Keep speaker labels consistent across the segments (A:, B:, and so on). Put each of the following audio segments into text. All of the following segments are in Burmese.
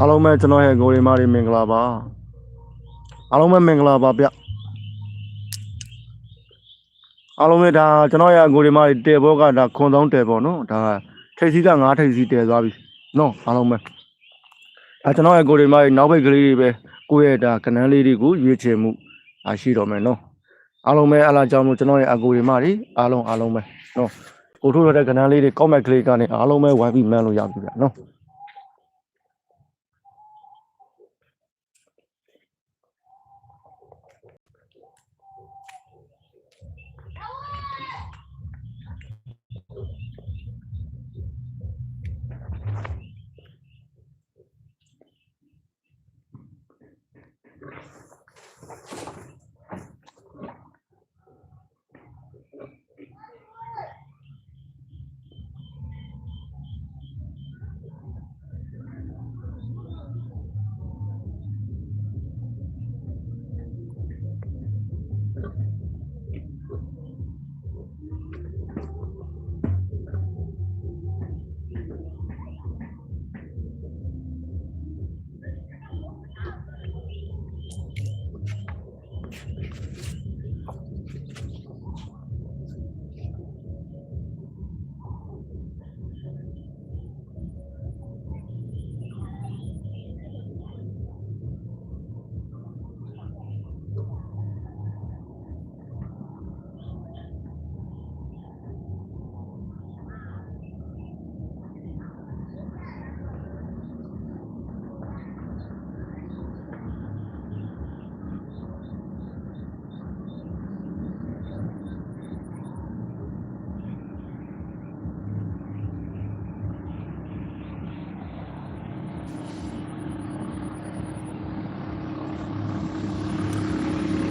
A: အားလုံးပဲကျွန်တော်ရဲ့ကိုရီမာရီမင်္ဂလာပါအားလုံးပဲမင်္ဂလာပါဗျအားလုံးပဲဒါကျွန်တော်ရဲ့ကိုရီမာရီတဲဘောကဒါခွန်ဆောင်တဲဘောနော်ဒါထိပ်စီးက9ထိပ်စီးတဲသွားပြီနော်အားလုံးပဲဒါကျွန်တော်ရဲ့ကိုရီမာရီနောက်ဘက်ကလေးတွေပဲကိုယ့်ရဲ့ဒါကနန်းလေးတွေကိုရွေးချယ်မှုအားရှိတော့မယ်နော်အားလုံးပဲအားလာကြောင်းလို့ကျွန်တော်ရဲ့အကိုရီမာရီအားလုံးအားလုံးပဲနော်ကိုထိုးရတဲ့ကနန်းလေးတွေကောက်မက်ကလေးကနေအားလုံးပဲဝိုင်းပြီးမှန်းလို့ရပြီဗျနော်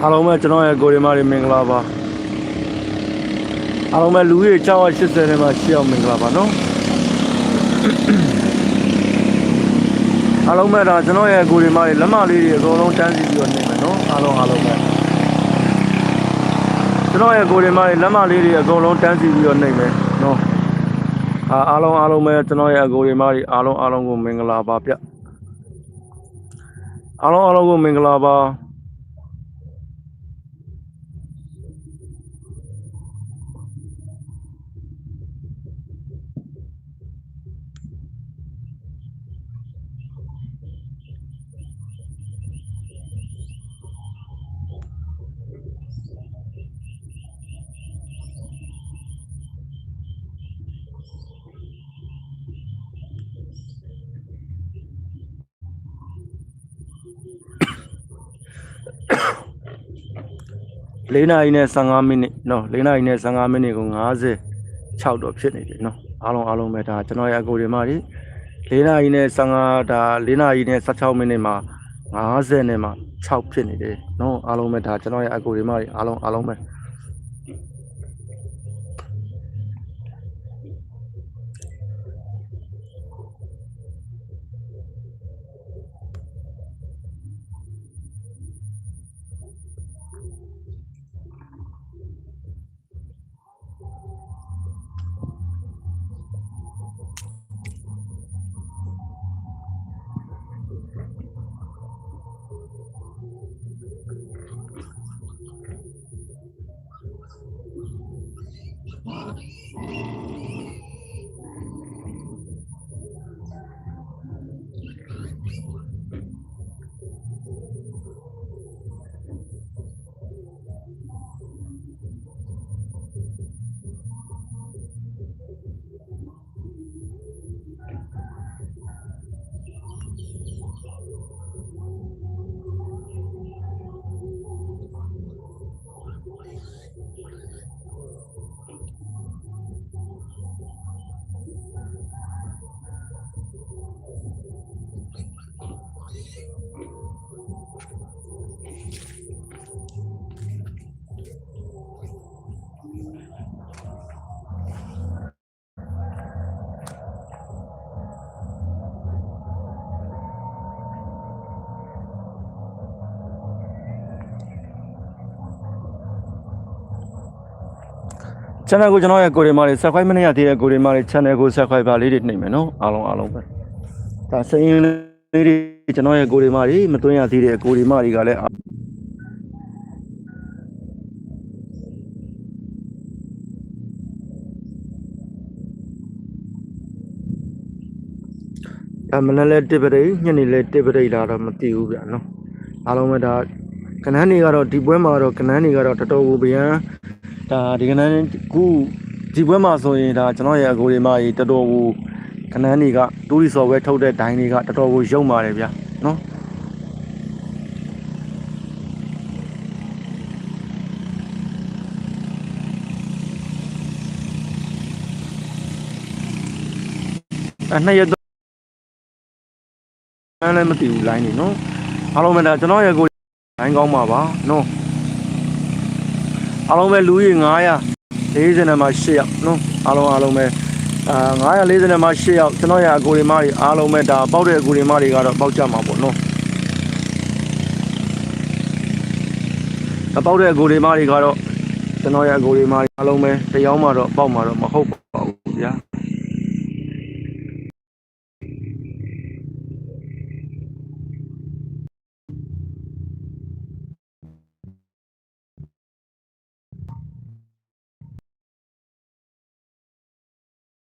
A: အားလုံးပဲကျွန်တော်ရဲ့ကိုရီမာရီမင်္ဂလာပါအားလုံးပဲလူကြီး680နဲ့မှရှေ့အောင်မင်္ဂလာပါနော်အားလုံးပဲဒါကျွန်တော်ရဲ့ကိုရီမာရီလက်မလေးတွေအကုန်လုံးတန်းစီပြီးတော့နေမယ်နော်အားလုံးအားလုံးပဲကျွန်တော်ရဲ့ကိုရီမာရီလက်မလေးတွေအကုန်လုံးတန်းစီပြီးတော့နေမယ်နော်အားအားလုံးအားလုံးပဲကျွန်တော်ရဲ့ကိုရီမာရီအားလုံးအားလုံးကိုမင်္ဂလာပါဗျအားလုံးအားလုံးကိုမင်္ဂလာပါ ၄နာရီနဲ့15မိနစ်နော်၄နာရီနဲ့15မိနစ်ကို56တော့ဖြစ်နေပြီနော်အားလုံးအားလုံးပဲဒါကျွန်တော်ရဲ့အကိုဒီမကြီး၄နာရီနဲ့15ဒါ၄နာရီနဲ့16မိနစ်မှာ50နဲ့မှ6ဖြစ်နေတယ်နော်အားလုံးပဲဒါကျွန်တော်ရဲ့အကိုဒီမကြီးအားလုံးအားလုံးပဲ channel ကိုကျွန်တော်ရဲ့ကိုရီမာတွေ subscribe မနေရသေးတဲ့ကိုရီမာတွေ channel ကို subscribe ပါလေးတွေနှိပ်မယ်နော်အားလုံးအားလုံးပဲဒါစရင်လေးတွေကျွန်တော်ရဲ့ကိုရီမတွေမသွင်းရသေးတဲ့ကိုရီမတွေကလည်းအမနလည်းတစ်ပရိတ်ညနေလည်းတစ်ပရိတ်လာတော့မသိဘူးဗျာနော်အားလုံးပဲဒါကနန်းတွေကတော့ဒီပွဲမှာတော့ကနန်းတွေကတော့တော်တော်ကိုဗျာ ဒါဒီကနန်းခုဒီပွဲမှာဆိုရင်ဒါကျွန်တော်ရဲ့အကိုရီမကြီးတော်တော်ကိုကနန်းတွေကတူရီဆော်ဝဲထုတ်တဲ့ဒိုင်းတွေကတော်တော်ကိုရုံပါတယ်ဗျာနော်အဲနှစ်ရက်အဲ့လည်းမသိဘူး line နေနော်အားလုံးပဲဒါကျွန်တော်ရဲ့ကို line ကောင်းပါပါနော် အားလုံးပဲလူကြီး900 40နဲ့မှ8ယောက်နော်အားလုံးအားလုံးပဲအာ940နဲ့မှ8ယောက်ကျွန်တော်ရဲ့အကိုရီမတွေအားလုံးပဲဒါပေါက်တဲ့အကိုရီမတွေကတော့ပေါက်ကြမှာပေါ့နော်အပေါက်တဲ့အကိုရီမတွေကတော့ကျွန်တော်ရဲ့အကိုရီမတွေအားလုံးပဲတရားမှတော့ပေါက်မှာတော့မဟုတ်ပါဘူး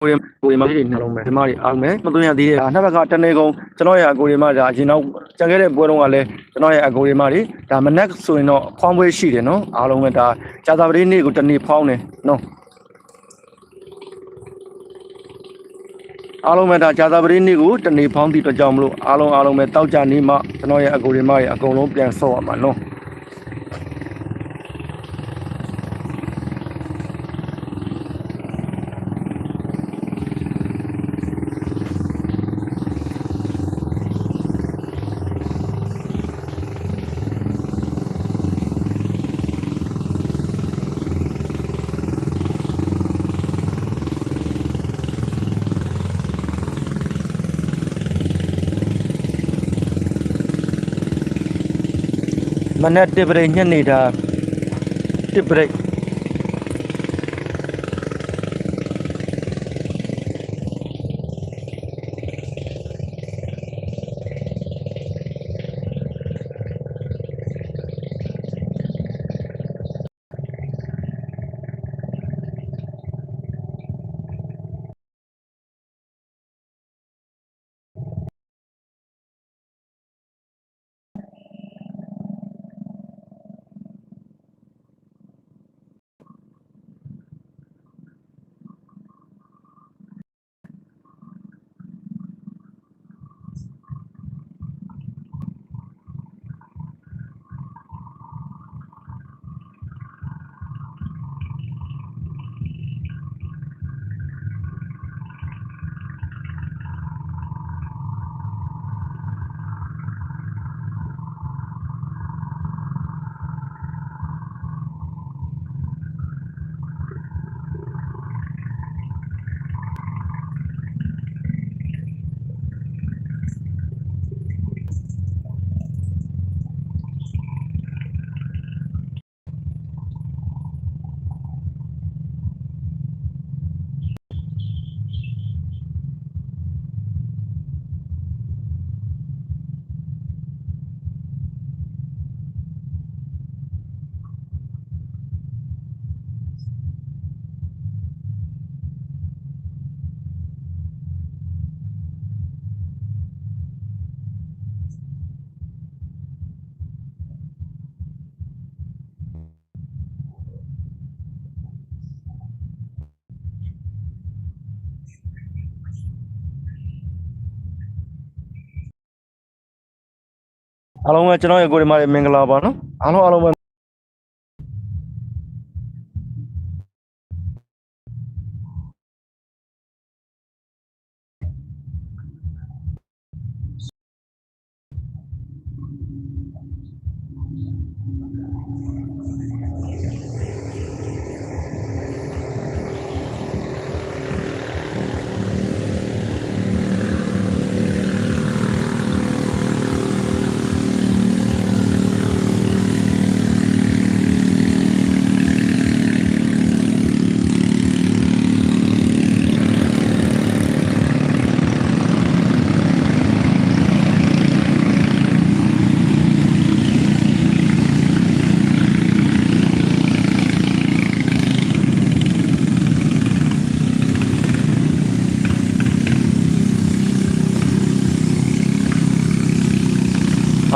A: ကိုရီကိုရီမလေးတွေနှလုံးပဲဒီမတွေအားမယ်မသွင်းရသေးတဲ့နှစ်ဘက်ကတနေကုန်ကျွန်တော်ရဲ့အကိုရီမဒါအရင်တော့ကြံခဲ့တဲ့ပွဲတုန်းကလည်းကျွန်တော်ရဲ့အကိုရီမတွေဒါမနက်ဆိုရင်တော့ခွန်ပွဲရှိတယ်နော်အားလုံးပဲဒါကြာသပတေးနေ့ကိုတနေ့ဖောင်းတယ်နော်အားလုံးပဲဒါကြာသပတေးနေ့ကိုတနေ့ဖောင်းသည့်အတွက်ကြောင့်မလို့အားလုံးအားလုံးပဲတောက်ကြနေမှကျွန်တော်ရဲ့အကိုရီမတွေအကုန်လုံးပြန်ဆော့ရမှာနော် မနက်တစ်ပရိတ်ညနေတာတစ်ပရိတ် အားလုံးပဲကျွန်တော်ရဲ့ကိုရီမလေးမင်္ဂလာပါနော်အားလုံးအားလုံးပဲ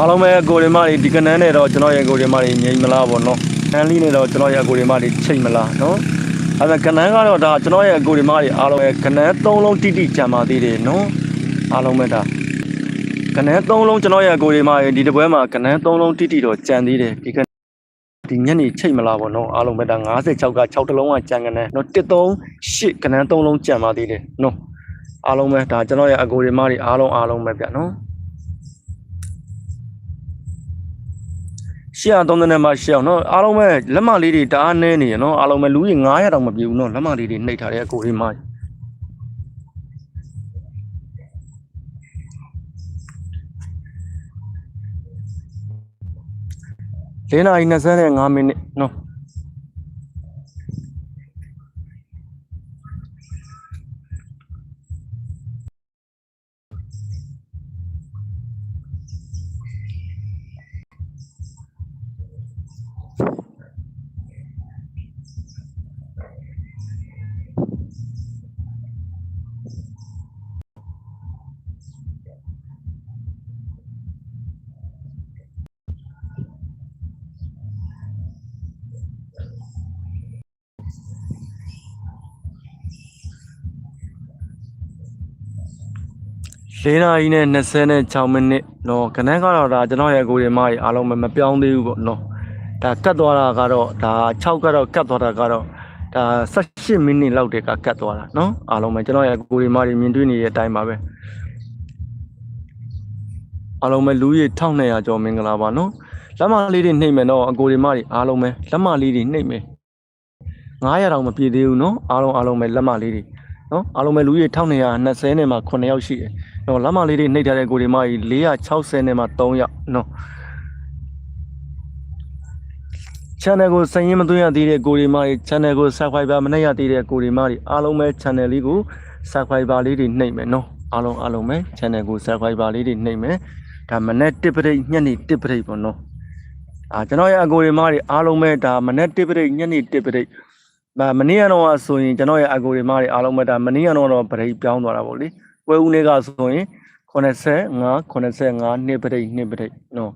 A: အားလုံးပဲကိုရီမတွေဒီကနန်းနဲ့တော့ကျွန်တော်ရဲ့ကိုရီမတွေငြိမ်မလားပေါ့နော်။အန်လီနဲ့တော့ကျွန်တော်ရဲ့ကိုရီမတွေချိန်မလားနော်။အဲဒါကနန်းကတော့ဒါကျွန်တော်ရဲ့ကိုရီမတွေအားလုံးပဲကနန်း၃လုံးတိတိကြံပါသေးတယ်နော်။အားလုံးပဲဒါကနန်း၃လုံးကျွန်တော်ရဲ့ကိုရီမတွေဒီတစ်ပွဲမှာကနန်း၃လုံးတိတိတော့ကြံသေးတယ်ဒီကဒီညနေချိန်မလားပေါ့နော်အားလုံးပဲဒါ56က6တလုံးကကြံကနန်းနော်138ကနန်း3လုံးကြံပါသေးတယ်နော်အားလုံးပဲဒါကျွန်တော်ရဲ့အကိုရီမတွေအားလုံးအားလုံးပဲဗျနော် ရှေ့အောင်သုံးတဲ့နဲ့မှရှေ့အောင်နော်အားလုံးပဲလက်မလေးတွေတအားနဲနေရနော်အားလုံးပဲလူကြီး900တောင်မပြည့်ဘူးနော်လက်မလေးတွေနှိပ်ထားတဲ့အကိုလေးမလေးနာရီ25မိနစ်နော် လေးနာရီနဲ့26မိနစ်နော်ခဏကတော့ဒါကျွန်တော်ရဲ့အကိုလေးမကြီးအားလုံးပဲမပြောင်းသေးဘူးပေါ့နော်ဒါကတ်သွားတာကတော့ဒါ6ကတော့ကတ်သွားတာကတော့ဒါ18မိနစ်လောက်တည်းကကတ်သွားတာနော်အားလုံးပဲကျွန်တော်ရဲ့အကိုလေးမကြီးမြင်တွေ့နေတဲ့အတိုင်းပါပဲအားလုံးပဲလူကြီး1200ကျော်မင်္ဂလာပါနော်လက်မလေးတွေနှိမ့်မယ်နော်အကိုလေးမကြီးအားလုံးပဲလက်မလေးတွေနှိမ့်မယ်900တောင်မပြည့်သေးဘူးနော်အားလုံးအားလုံးပဲလက်မလေးတွေ နော်အားလုံးပဲလူကြီး1220နဲ့မှ9ယောက်ရှိတယ်နော်လက်မလေးတွေနှိပ်ထားတဲ့ကိုဒီမကြီး460နဲ့မှ3ယောက်နော် channel ကိုစရင်မသွင်းရသေးတဲ့ကိုဒီမကြီး channel ကို subscriber မနှိပ်ရသေးတဲ့ကိုဒီမကြီးအားလုံးပဲ channel လေးကို subscriber လေးတွေနှိပ်မယ်နော်အားလုံးအားလုံးပဲ channel ကို subscriber လေးတွေနှိပ်မယ်ဒါမနေ့တစ်ပရိတ်ညနေတစ်ပရိတ်ပေါ့နော်အာကျွန်တော်ရဲ့အကိုဒီမကြီးအားလုံးပဲဒါမနေ့တစ်ပရိတ်ညနေတစ်ပရိတ်ဒါ မနေ့ကတော့ဆိုရင်ကျွန်တော်ရဲ့အကိုဒီမကြီးအားလုံးပဲဒါမနေ့ကတော့ပရိတ်ပြောင်းသွားတာပေါ့လေပွဲဦးနေ့ကဆိုရင်85 85နှစ်ပရိတ်နှစ်ပရိတ်နော်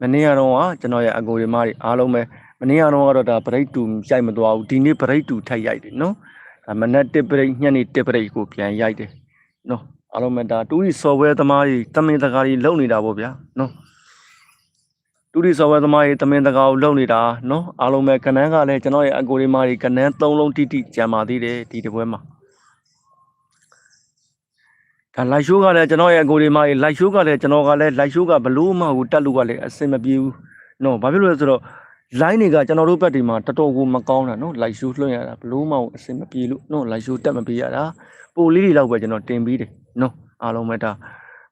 A: မနေ့ကတော့ကကျွန်တော်ရဲ့အကိုရီမတွေအားလုံးပဲမနေ့ကတော့ကတော့ဒါပရိတ်တူရိုက်မသွားဘူးဒီနေ့ပရိတ်တူထိုက်ရိုက်တယ်နော်ဒါမနက်တစ်ပရိတ်ညနေတစ်ပရိတ်ကိုပြန်ရိုက်တယ်နော်အားလုံးပဲဒါတူရီ software သမားတွေတမင်တကာတွေလုပ်နေတာပေါ့ဗျာနော် တူရီ software သမားတွေတမင်တကာကိုလုပ်နေတာနော်အားလုံးပဲကနန်းကလည်းကျွန်တော်ရဲ့အကိုရီမတွေကနန်း၃လုံးတိတိကြံပါသေးတယ်ဒီတစ်ပွဲမှာဒါလိုက်ရှိုးကလည်းကျွန်တော်ရဲ့အကိုဒီမကြီးလိုက်ရှိုးကလည်းကျွန်တော်ကလည်းလိုက်ရှိုးကဘလို့မှကိုတက်လို့ကလည်းအဆင်မပြေဘူးနော်ဘာဖြစ်လို့လဲဆိုတော့ line တွေကကျွန်တော်တို့ဘက်တွေမှာတော်တော်ကိုမကောင်းတာနော်လိုက်ရှိုးလွှင့်ရတာဘလို့မှအဆင်မပြေလို့နော်လိုက်ရှိုးတက်မပြေရတာပိုလေးတွေတော့ပဲကျွန်တော်တင်ပြီးတယ်နော်အားလုံးပဲဒါ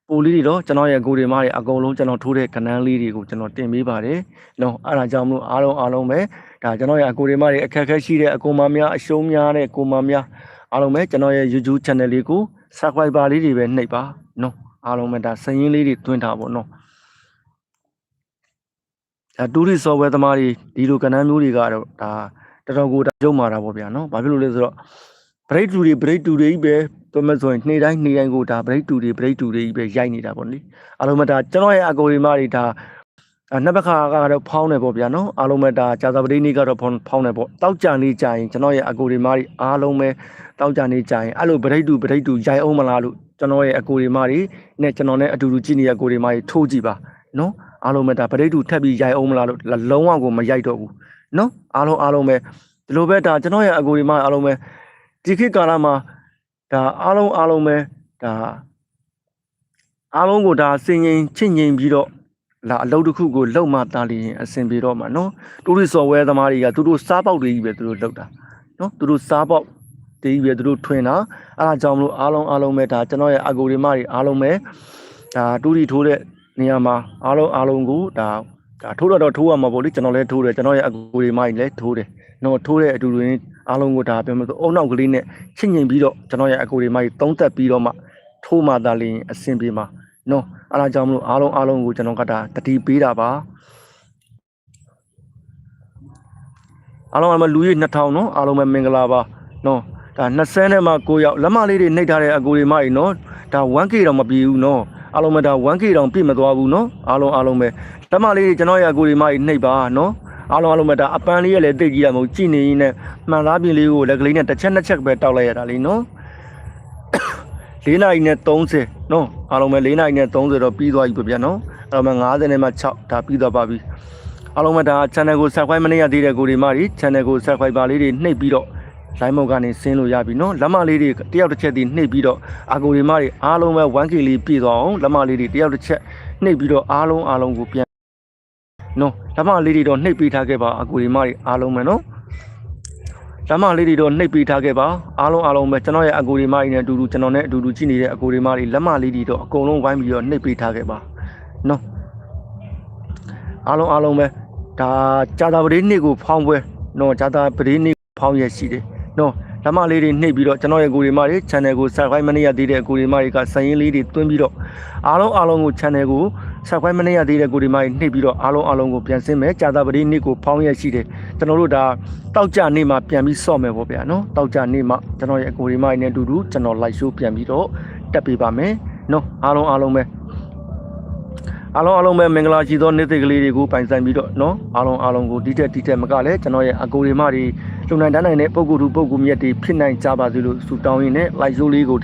A: ပိုလေးတွေတော့ကျွန်တော်ရဲ့အကိုဒီမကြီးအကုန်လုံးကျွန်တော်ထိုးတဲ့ကနန်းလေးတွေကိုကျွန်တော်တင်ပေးပါတယ်နော်အဲ့ဒါကြောင့်မလို့အားလုံးအားလုံးပဲဒါကျွန်တော်ရဲ့အကိုဒီမကြီးအခက်အခဲရှိတဲ့အကိုမများအရှုံးများတဲ့ကိုမများအားလုံးပဲကျွန်တော်ရဲ့ YouTube channel လေးကို subscriber လေးတွေပဲနှိပ်ပါနော်အားလုံးပဲဒါစရင်လေးတွေတွင်းထားပါတော့ဒါတူရီ software သမားတွေဒီလိုကဏ္ဍမျိုးတွေကတော့ဒါတော်တော်ကိုဒါရုံမာတာပေါ့ဗျာနော်ဘာဖြစ်လို့လဲဆိုတော့ break တူတွေ break တူတွေကြီးပဲပြောမယ်ဆိုရင်နေ့တိုင်းနေ့တိုင်းကိုဒါ break တူတွေ break တူတွေကြီးပဲရိုက်နေတာပေါ့နိအားလုံးပဲဒါကျွန်တော်ရဲ့အကိုဒီမာတွေဒါအနှစ်ဘက်ခါကတော့ဖောင်းတယ်ပေါ့ဗျာနော်အားလုံးပဲဒါကြာသပတေးနေ့ကတော့ဖောင်းဖောင်းတယ်ပေါ့တောက်ကြံလေးကြာရင်ကျွန်တော်ရဲ့အကိုဒီမာတွေအားလုံးပဲတောက်ကြနေကြရင်အဲ့လိုဗရိတ်တူဗရိတ်တူရိုက်အောင်မလားလို့ကျွန်တော်ရဲ့အကိုတွေမတွေနဲ့ကျွန်တော်နဲ့အတူတူကြည့်နေတဲ့အကိုတွေမတွေထိုးကြည့်ပါနော်အားလုံးပဲဒါဗရိတ်တူထပ်ပြီးရိုက်အောင်မလားလို့လုံးဝကိုမရိုက်တော့ဘူးနော်အားလုံးအားလုံးပဲဒီလိုပဲဒါကျွန်တော်ရဲ့အကိုတွေမအားလုံးပဲ ဒီခေတ်ကာလမှာဒါအားလုံးအားလုံးပဲဒါအားလုံးကိုဒါစင်ငိမ်ချင့်ငိမ်ပြီးတော့လာအလုပ်တစ်ခုကိုလုံမှတားလျင်အဆင်ပြေတော့မှာနော်တူရီ software သမားတွေကသူတို့စားပေါက်တွေကြီးပဲသူတို့လုပ်တာနော်သူတို့စားပေါက်တေးပြီးသူတို့ထွင်တာအဲဒါကြောင့်မလို့အားလုံးအားလုံးပဲဒါကျွန်တော်ရဲ့အကူဒီမတွေအားလုံးပဲဒါတူတီထိုးတဲ့နေရာမှာအားလုံးအားလုံးကိုဒါ ဒါထိုးတော့တော့ထိုးရမှာပေါ့လေကျွန်တော်လည်းထိုးတယ်ကျွန်တော်ရဲ့အကူဒီမတွေလည်းထိုးတယ်နော်ထိုးတဲ့အတူတူရင်းအားလုံးကိုဒါပြောမှဆိုအုံနောက်ကလေးနဲ့ချင့်ငင်ပြီးတော့ကျွန်တော်ရဲ့အကူဒီမတွေသုံးသက်ပြီးတော့မှထိုးမှသာလျှင်အဆင်ပြေမှာနော်အဲဒါကြောင့်မလို့အားလုံးအားလုံးကိုကျွန်တော်ကဒါတတိပေးတာပါအားလုံးအမလူကြီး2000နော်အားလုံးပဲမင်္ဂလာပါနော်ဒါ20နဲ့မှ9ရောက်လက်မလေးတွေနှိပ်ထားတဲ့အကူတွေမကြီးနော်ဒါ 1K တော့မပြေဘူးနော်အားလုံးပဲဒါ 1K တောင်ပြည့်မသွားဘူးနော်အားလုံးအားလုံးပဲ လက်မလေးတွေကျွန်တော်ရဲ့အကိုဒီမကြီးနှိပ်ပါနော်အားလုံးအားလုံးပဲဒါအပန်းလေးရလည်းတိတ်ကြည့်ရမဟုတ်ကြည့်နေရင်းနဲ့မှန်သားပြင်လေးကိုလက်ကလေးနဲ့တစ်ချက်နှစ်ချက်ပဲတောက်လိုက်ရတာလीနော်၄နာရီနဲ့30နော်အားလုံးပဲ၄နာရီနဲ့30တော့ပြီးသွားပြီပြပြနော်အားလုံးပဲ90နဲ့မှ6ဒါပြီးသွားပါပြီအားလုံးပဲဒါ channel ကို subscribe မနေရသေးတဲ့ကိုဒီမကြီး channel ကို subscribe ပါလေးတွေနှိပ်ပြီးတော့လိုင်းမောက်ကနေဆင်းလို့ရပြီနော်လက်မလေးတွေတယောက်တစ်ချက်ဒီနှိပ်ပြီးတော့အာကိုဒီမတွေအားလုံးပဲ 1K လေးပြည့်သွားအောင်လက်မလေးတွေတယောက်တစ်ချက်နှိပ်ပြီးတော့အားလုံးအားလုံးကိုပြန် နော်လက်မလေးတွေတော့နှိပ်ပေးထားခဲ့ပါအာကိုဒီမတွေအားလုံးပဲနော်လက်မလေးတွေတော့နှိပ်ပေးထားခဲ့ပါအားလုံးအားလုံးပဲကျွန်တော်ရဲ့အကိုဒီမတွေနဲ့အတူတူကျွန်တော်နဲ့အတူတူကြည့်နေတဲ့အကိုဒီမတွေလက်မလေးတွေတော့အကုန်လုံးဝိုင်းပြီးတော့နှိပ်ပေးထားခဲ့ပါနော်အားလုံးအားလုံးပဲဒါဂျာတာပဒေးနေ့ကိုဖောင်းပွဲနော်ဂျာတာပဒေးနေ့ဖောင်းရရှိတယ်နော်လက်မလေးတွေနှိပ်ပြီးတော့ကျွန်တော်ရဲ့ကိုရီမတွေ channel ကို subscribe မနေရသေးတဲ့ကိုရီမတွေကစရင်လေးတွေတွင်းပြီးတော့အားလုံးအားလုံးကို channel ကို subscribe မနေရသေးတဲ့ကိုရီမတွေနှိပ်ပြီးတော့အားလုံးအားလုံးကိုပြန်ဆင်းမယ်ကြာတာပတိနေ့ကိုဖောင်းရရှိတယ်ကျွန်တော်တို့ဒါတောက်ကြနေ့မှာပြန်ပြီးစော့မယ်ပေါ့ဗျာနော်တောက်ကြနေ့မှာကျွန်တော်ရဲ့ကိုရီမတွေနဲ့အတူတူကျွန်တော် live show ပြန်ပြီးတော့တက်ပေးပါမယ်နော်အားလုံးအားလုံးပဲအားလုံးအားလုံးပဲမင်္ဂလာရှိသောနေ့သိကလေးတွေကိုပိုင်ဆိုင်ပြီးတော့နော်အားလုံးအားလုံးကိုဒီတက်ဒီတက်မကလည်းကျွန်တော်ရဲ့အကိုရီမတွေလုံနိုင်တန်းနိုင်တဲ့ပုံကူတူပုံကူမြတ်တွေဖြစ်နိုင်ကြပါစေလို့ဆုတောင်းရင်းနဲ့ live show လေးကို